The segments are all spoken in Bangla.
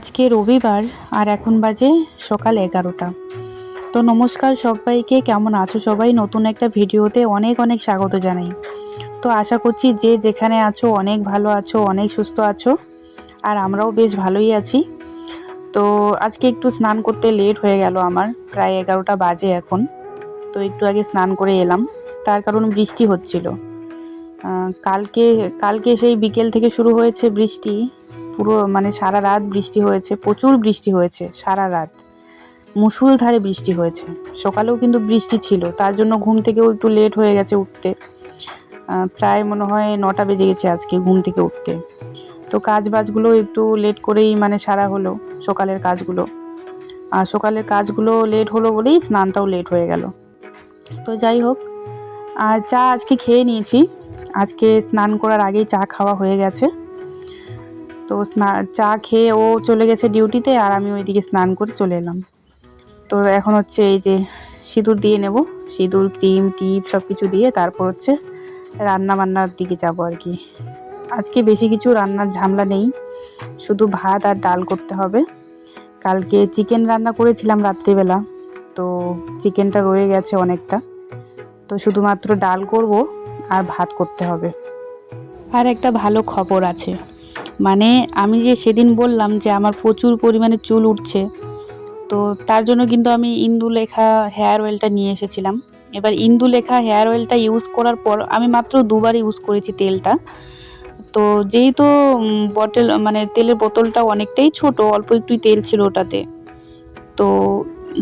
আজকে রবিবার আর এখন বাজে সকাল এগারোটা। তো নমস্কার সবাইকে, কেমন আছো সবাই? নতুন একটা ভিডিওতে অনেক অনেক স্বাগত জানাই। তো আশা করছি যে যেখানে আছো অনেক ভালো আছো, অনেক সুস্থ আছো, আর আমরাও বেশ ভালোই আছি। তো আজকে একটু স্নান করতে লেট হয়ে গেল আমার, প্রায় এগারোটা বাজে এখন। তো একটু আগে স্নান করে এলাম, তার কারণ বৃষ্টি হচ্ছিল। কালকে কালকে সেই বিকেল থেকে শুরু হয়েছে বৃষ্টি। পুরো মানে সারা রাত বৃষ্টি হয়েছে, প্রচুর বৃষ্টি হয়েছে, সারা রাত। মুসুলধারে বৃষ্টি হয়েছে। সকালেও কিন্তু বৃষ্টি ছিল, তার জন্য ঘুম থেকেও একটু লেট হয়ে গেছে উঠতে। প্রায় মনে হয় নটা বেজে গেছে আজকে ঘুম থেকে উঠতে। তো কাজ বাজগুলো একটু লেট করেই মানে সারা হলো সকালের কাজগুলো। আর সকালের কাজগুলো লেট হলো বলেই স্নানটাও লেট হয়ে গেল। তো যাই হোক আর চা আজকে খেয়ে নিয়েছি। আজকে স্নান করার আগেই চা খাওয়া হয়ে গেছে। তো স্না, চা খেয়ে ও চলে গেছে ডিউটিতে আর আমি ওইদিকে স্নান করে চলে এলাম। তো এখন হচ্ছে এই যে সিঁদুর দিয়ে নেব। সিঁদুর, ক্রিম, টিপ সব কিছু দিয়ে তারপর হচ্ছে রান্না বান্নার দিকে যাব আর কি। আজকে বেশি কিছু রান্নার ঝামেলা নেই। শুধু ভাত আর ডাল করতে হবে। কালকে চিকেন রান্না করেছিলাম রাত্রিবেলা। তো চিকেনটা রয়ে গেছে অনেকটা। তো শুধুমাত্র ডাল করব আর ভাত করতে হবে। আর একটা ভালো খবর আছে। মানে আমি যে সেদিন বললাম যে আমার প্রচুর পরিমাণে চুল উঠছে, তো তার জন্য কিন্তু আমি ইন্দুলেখা হেয়ার অয়েলটা নিয়ে এসেছিলাম। এবার ইন্দুলেখা হেয়ার অয়েলটা ইউজ করার পর আমি মাত্র দুবার ইউজ করেছি তেলটা। তো যেহেতু বটল মানে তেলের বোতলটা অনেকটাই ছোট, অল্প একটু তেল ছিল ওটাতে, তো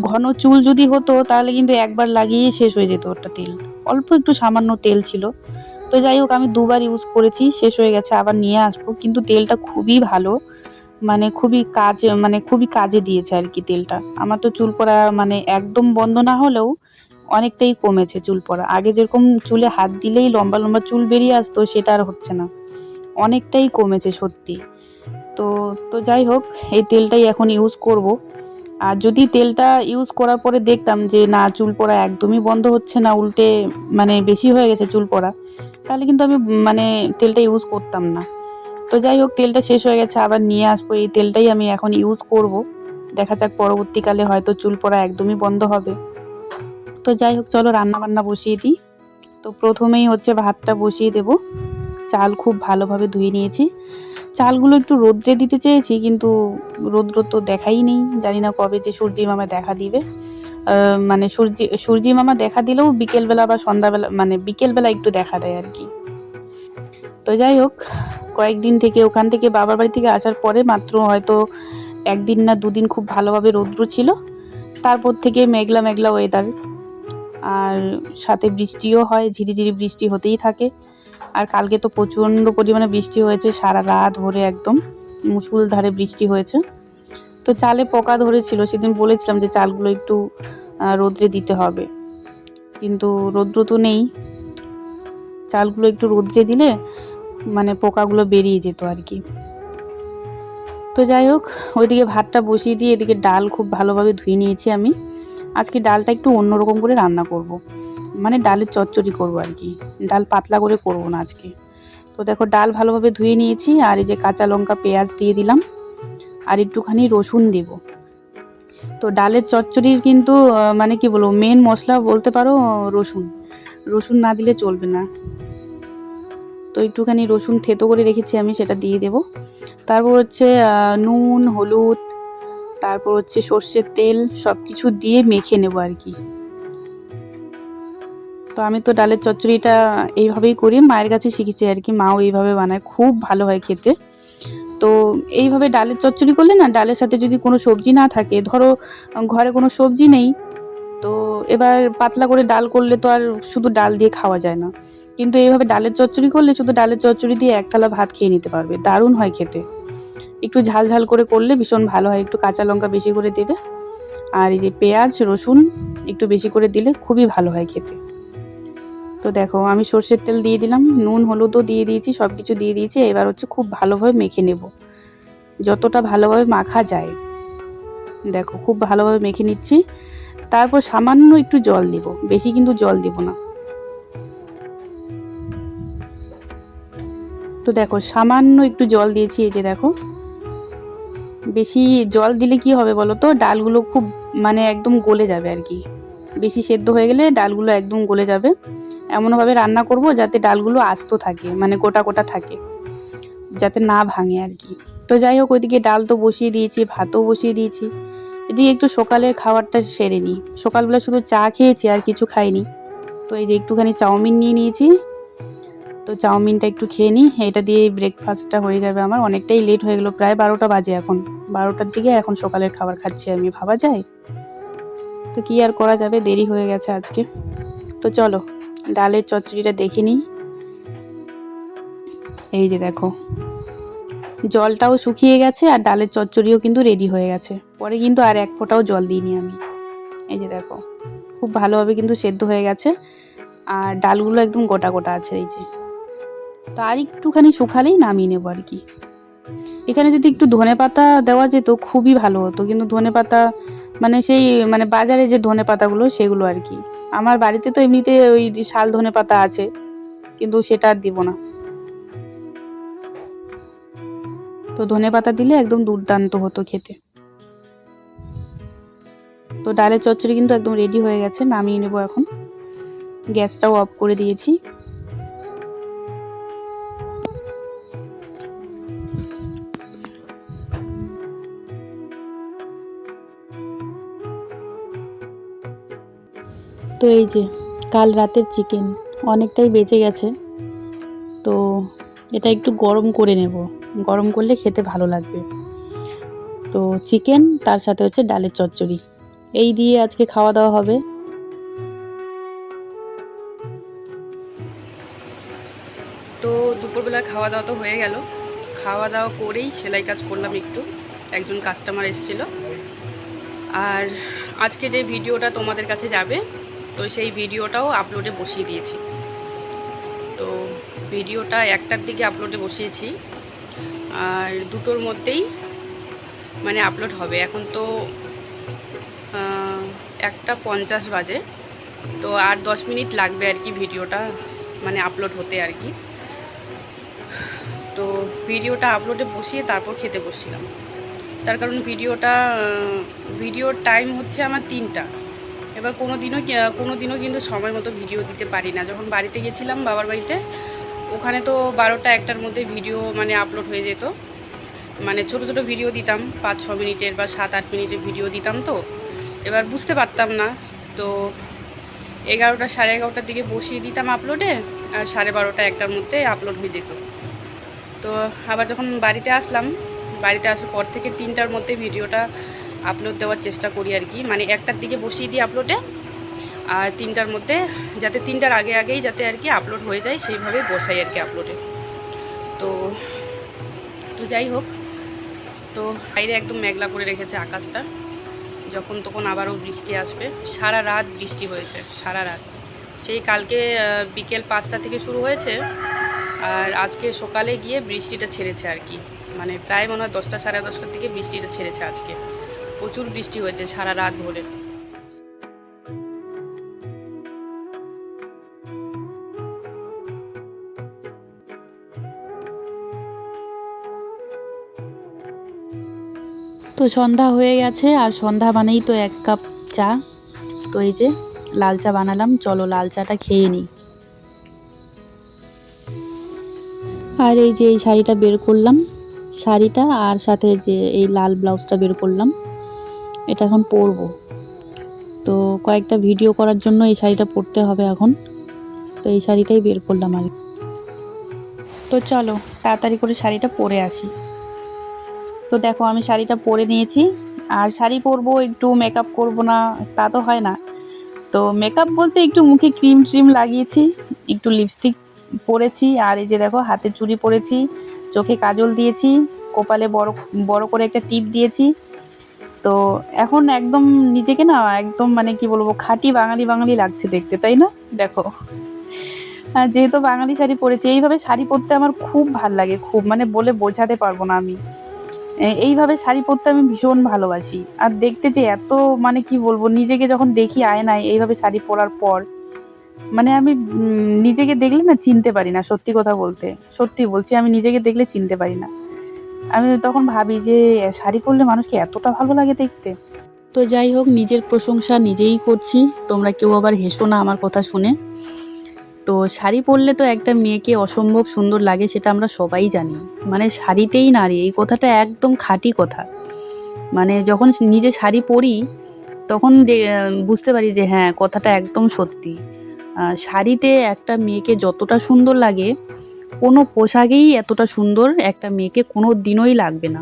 ঘন চুল যদি হতো তাহলে কিন্তু একবার লাগিয়েই শেষ হয়ে যেত ওটা তেল। অল্প একটু সামান্য তেল ছিল। তো যাই হোক, আমি দুবার ইউজ করেছি, শেষ হয়ে গেছে, আবার নিয়ে আসব। কিন্তু তেলটা খুবই ভালো মানে খুবই কাজ মানে খুবই কাজে দিয়েছে আর কি তেলটা। আমার তো চুল পড়া মানে একদম বন্ধ না হলেও অনেকটাই কমেছে চুল পড়া। আগে যেরকম চুলে হাত দিলেই লম্বা লম্বা চুল বেরিয়ে আসতো, সেটা আর হচ্ছে না। অনেকটাই কমেছে সত্যি। তো তো যাই হোক, এই তেলটাই এখন ইউজ করব। আর যদি তেলটা ইউজ করার পরে দেখতাম যে, না, চুল পড়া একদমই বন্ধ হচ্ছে না, উল্টে মানে বেশি হয়ে গেছে চুল পড়া, তাহলে কিন্তু আমি মানে তেলটা ইউজ করতাম না। তো যাই হোক, তেলটা শেষ হয়ে গেছে, আবার নিয়ে আসব। এই তেলটাই আমি এখন ইউজ করব। দেখা যাক পরবর্তীকালে হয়তো চুল পড়া একদমই বন্ধ হবে। তো যাই হোক, চলো রান্না বান্না বসিয়ে দিই। তো প্রথমেই হচ্ছে ভাতটা বসিয়ে দেব। চাল খুব ভালোভাবে ধুয়ে নিয়েছি। চালগুলো একটু রোদ্রে দিতে চেয়েছি, কিন্তু রোদ্র তো দেখাই নেই। জানি না কবে যে সূর্যি মামা দেখা দিবে। মানে সূর্যি সূর্যি মামা দেখা দিলেও বিকেলবেলা বা সন্ধ্যাবেলা মানে বিকেলবেলা একটু দেখা দেয় আর কি। তো যাই হোক, কয়েকদিন থেকে ওখান থেকে বাবার বাড়ি থেকে আসার পরে মাত্র হয়তো একদিন না দুদিন খুব ভালোভাবে রৌদ্র ছিল। তারপর থেকে মেঘলা মেঘলা ওয়েদার আর সাথে বৃষ্টিও হয়, ঝিরিঝিরি বৃষ্টি হতেই থাকে। আর কালকে তো প্রচণ্ড পরিমাণে বৃষ্টি হয়েছে, সারা রাত ধরে একদম মুসুলধারে বৃষ্টি হয়েছে। তো চালে পোকা ধরেছিল, সেদিন বলেছিলাম যে চালগুলো একটু রোদ্রে দিতে হবে। কিন্তু রৌদ্র তো নেই। চালগুলো একটু রোদ্রে দিলে মানে পোকাগুলো বেরিয়ে যেত আর কি। তো যাই হোক, ওইদিকে ভাতটা বসিয়ে দিয়ে এদিকে ডাল খুব ভালোভাবে ধুয়ে নিয়েছি আমি। আজকে ডালটা একটু অন্যরকম করে রান্না করব। মানে ডালের চচ্চড়ি করব আর কি। ডাল পাতলা করে করব না আজকে। তো দেখো, ডাল ভালোভাবে ধুয়ে নিয়েছি আর এই যে কাঁচা লঙ্কা, পেঁয়াজ দিয়ে দিলাম। আর একটুখানি রসুন দেব। তো ডালের চচ্চড়ির কিন্তু মানে কি বলব মেন মশলা বলতে পারো, রসুন। রসুন না দিলে চলবে না। তো একটুখানি রসুন থেতো করে রেখেছি আমি, সেটা দিয়ে দেব। তারপর হচ্ছে নুন, হলুদ, তারপর হচ্ছে সর্ষের তেল সব কিছু দিয়ে মেখে নেব আর কি। তো আমি তো ডালের চচ্চড়িটা এইভাবেই করি। মায়ের কাছে শিখেছি আর কি, মাও এইভাবে বানায়, খুব ভালো হয় খেতে। তো এইভাবে ডালের চচ্চড়ি করলে না, ডালের সাথে যদি কোনো সবজি না থাকে, ধরো ঘরে কোনো সবজি নেই, তো এবার পাতলা করে ডাল করলে তো আর শুধু ডাল দিয়ে খাওয়া যায় না। কিন্তু এইভাবে ডালের চচ্চড়ি করলে শুধু ডালের চচ্চড়ি দিয়ে এক থালা ভাত খেয়ে নিতে পারবে, দারুণ হয় খেতে। একটু ঝাল ঝাল করে করলে ভীষণ ভালো হয়, একটু কাঁচা লঙ্কা বেশি করে দেবে। আর এই যে পেঁয়াজ, রসুন একটু বেশি করে দিলে খুবই ভালো হয় খেতে। তো দেখো, আমি সর্ষের তেল দিয়ে দিলাম, নুন, হলুদও দিয়ে দিয়েছি সব কিছু দিয়ে দিয়েছি, এবার হচ্ছে খুব ভালোভাবে মেখে নেব। যতটা ভালোভাবে মাখা যায়। দেখো, খুব ভালোভাবে মেখে নিচ্ছি। তারপর সামান্য একটু জল দিব, বেশি কিন্তু জল দিব না। তো দেখো, সামান্য একটু জল দিয়েছি, এই যে দেখো। বেশি জল দিলে কি হবে বলো তো? ডালগুলো খুব মানে একদম গলে যাবে আর কি। বেশি সেদ্ধ হয়ে গেলে ডালগুলো একদম গলে যাবে। এমনভাবে রান্না করব যাতে ডালগুলো আস্ত থাকে মানে গোটা গোটা থাকে, যাতে না ভাঙে আর কি। তো যাই হোক, ওইদিকে ডাল তো বসিয়ে দিয়েছি, ভাতও বসিয়ে দিয়েছি। এদিকে একটু সকালের খাবারটা সেরে নিই। সকালবেলা শুধু চা খেয়েছি, আর কিছু খাইনি। তো এই যে একটুখানি চাউমিন নিয়ে নিয়েছি। তো চাউমিনটা একটু খেয়ে নিই। এটা দিয়ে ব্রেকফাস্টটা হয়ে যাবে আমার। অনেকটাই লেট হয়ে গেলো, প্রায় বারোটা বাজে এখন। বারোটার দিকে এখন সকালের খাবার খাচ্ছি আমি, ভাবা যায়? তো কি আর করা যাবে? দেরি হয়ে গেছে আজকে। তো চলো। ডালের চচ্চড়িটা দেখে নিই। এই যে দেখো, জলটাও শুকিয়ে গেছে আর ডালের চচ্চড়িও কিন্তু রেডি হয়ে গেছে। পরে কিন্তু আর এক ফোঁটাও জল দিইনি আমি। এই যে দেখো, খুব ভালোভাবে কিন্তু সেদ্ধ হয়ে গেছে আর ডালগুলো একদম গোটা গোটা আছে এই যে। তো আর একটুখানি শুকালেই নামিয়ে নেব আর কি। এখানে যদি একটু ধনে পাতা দেওয়া যেত খুবই ভালো হতো, কিন্তু ধনে পাতা মানে সেই মানে বাজারে যে ধনে পাতাগুলো, সেগুলো আর কি। আমার বাড়িতে তো এমনিতে ওই শাল ধনে পাতা আছে, কিন্তু সেটা আর দিব না। তো ধনে পাতা দিলে একদম দুর্দান্ত হতো খেতে। তো ডালের চচ্চড়ি কিন্তু একদম রেডি হয়ে গেছে, নামিয়ে নেব এখন। গ্যাসটাও অফ করে দিয়েছি। তো এই যে, কাল রাতের চিকেন অনেকটাই বেঁচে গেছে। তো এটা একটু গরম করে নেব। গরম করলে খেতে ভালো লাগবে। তো চিকেন তার সাথে হচ্ছে ডালের চচ্চড়ি। এই দিয়ে আজকে খাওয়া দাওয়া হবে। তো দুপুরবেলা খাওয়া দাওয়া তো হয়ে গেল। খাওয়া দাওয়া করেই সেলাই কাজ করলাম একটু। একজন কাস্টমার এসেছিল। আর আজকে যে ভিডিওটা তোমাদের কাছে যাবে তো সেই ভিডিওটাও আপলোডে বসিয়ে দিয়েছি। তো ভিডিওটা একটার দিকে আপলোডে বসিয়েছি, আর দুটোর মধ্যেই মানে আপলোড হবে। এখন তো একটা পঞ্চাশ বাজে, তো আর দশ মিনিট লাগবে আর কি ভিডিওটা মানে আপলোড হতে আর কি। তো ভিডিওটা আপলোডে বসিয়ে তারপর খেতে বসছিলাম। তার কারণ ভিডিওটা ভিডিওর টাইম হচ্ছে আমার তিনটা। এবার কোনো দিনও কোনো দিনও কিন্তু সময় মতো ভিডিও দিতে পারি না। যখন বাড়িতে গেছিলাম বাবার বাড়িতে, ওখানে তো বারোটা একটার মধ্যে ভিডিও মানে আপলোড হয়ে যেত। মানে ছোট ছোট ভিডিও দিতাম পাঁচ ছ মিনিটের বা সাত আট মিনিটের ভিডিও দিতাম তো। এবার বুঝতে পারতাম না। তো এগারোটা, সাড়ে এগারোটার দিকে বসিয়ে দিতাম আপলোডে আর সাড়ে বারোটা একটার মধ্যে আপলোড হয়ে যেত। তো আবার যখন বাড়িতে আসলাম, বাড়িতে আসার পর থেকে তিনটার মধ্যে ভিডিওটা আপলোড দেওয়ার চেষ্টা করি আর কি। মানে একটার দিকে বসিয়ে দিই আপলোডে আর তিনটার মধ্যে যাতে তিনটার আগে আগেই যাতে আর কি আপলোড হয়ে যায়, সেইভাবে বসাই আর কি আপলোডে তো তো যাই হোক, তো বাইরে একদম মেঘলা করে রেখেছে আকাশটা। যখন তখন আবারও বৃষ্টি আসবে। সারা রাত বৃষ্টি হয়েছে, সারা রাত। সেই কালকে বিকেল পাঁচটা থেকে শুরু হয়েছে, আর আজকে সকালে গিয়ে বৃষ্টিটা ছেড়েছে আর কি। মানে প্রায় মনে হয় দশটা সাড়ে দশটার দিকে বৃষ্টিটা ছেড়েছে আজকে। প্রচুর বৃষ্টি হয়েছে সারা রাত ভরে তো সন্ধ্যা হয়ে গেছে, আর সন্ধ্যা মানেই তো এক কাপ চা। তো এই যে লাল চা বানালাম, চলো লাল চাটা খেয়ে নিই। আর এই যে এই শাড়িটা বের করলাম, শাড়িটা আর সাথে যে এই লাল ব্লাউজটা বের করলাম। এটা এখন পরবো। তো কয়েকটা ভিডিও করার জন্য এই শাড়িটা পরতে হবে এখন। তো এই শাড়িটাই বের করলাম আর তো চলো, তাড়াতাড়ি করে শাড়িটা পরে আসি। তো দেখো, আমি শাড়িটা পরে নিয়েছি। আর শাড়ি পরবো, একটু মেকআপ করব না, তা তো হয় না। তো মেকআপ বলতে একটু মুখে ক্রিম ট্রিম লাগিয়েছি, একটু লিপস্টিক পরেছি। আর এই যে দেখো, হাতে চুড়ি পরেছি, চোখে কাজল দিয়েছি, কপালে বড় বড় করে একটা টিপ দিয়েছি। তো এখন একদম নিজেকে না একদম মানে কি বলব, খাঁটি বাঙালি বাঙালি লাগছে দেখতে, তাই না? দেখো। যেহেতু বাঙালি শাড়ি পরেছি, এইভাবে শাড়ি পরতে আমার খুব ভালো লাগে, খুব মানে বলে বোঝাতে পারব না আমি। এইভাবে শাড়ি পরতে আমি ভীষণ ভালোবাসি। আর দেখতে যে এত মানে কি বলব, নিজেকে যখন দেখি আয়নায় এইভাবে শাড়ি পরার পর মানে আমি নিজেকে দেখলে না চিনতে পারি না, সত্যি কথা বলতে। সত্যি বলছি, আমি নিজেকে দেখলে চিনতে পারি না। আমি তখন ভাবি যে শাড়ি পরলে মানুষকে এতটা ভালো লাগে দেখতে। তো যাই হোক, নিজের প্রশংসা নিজেই করছি। তোমরা কেউ আবার হেসো না আমার কথা শুনে। তো শাড়ি পরলে তো একটা মেয়েকে অসম্ভব সুন্দর লাগে সেটা আমরা সবাই জানি। মানে শাড়িতেই নারী, এই কথাটা একদম খাঁটি কথা। মানে যখন নিজে শাড়ি পরি, তখন বুঝতে পারি যে হ্যাঁ কথাটা একদম সত্যি। শাড়িতে একটা মেয়েকে যতটা সুন্দর লাগে কোনো পোশাকেই এতটা সুন্দর একটা মেয়েকে কোনো দিনই লাগবে না।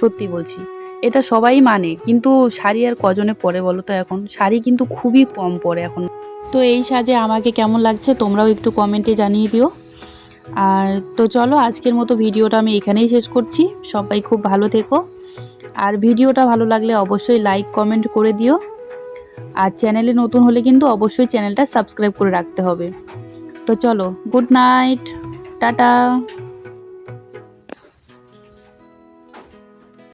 সত্যি বলছি, এটা সবাই মানে কিন্তু শাড়ি আর কজনে পরে বলো তো এখন? শাড়ি কিন্তু খুবই কম পরে এখন। তো এই সাজে আমাকে কেমন লাগছে তোমরাও একটু কমেন্টে জানিয়ে দিও। আর তো চলো, আজকের মতো ভিডিওটা আমি এখানেই শেষ করছি। সবাই খুব ভালো থেকো। আর ভিডিওটা ভালো লাগলে অবশ্যই লাইক কমেন্ট করে দিও। আর চ্যানেলে নতুন হলে কিন্তু অবশ্যই চ্যানেলটা সাবস্ক্রাইব করে রাখতে হবে। তো চলো গুড নাইট টাটা।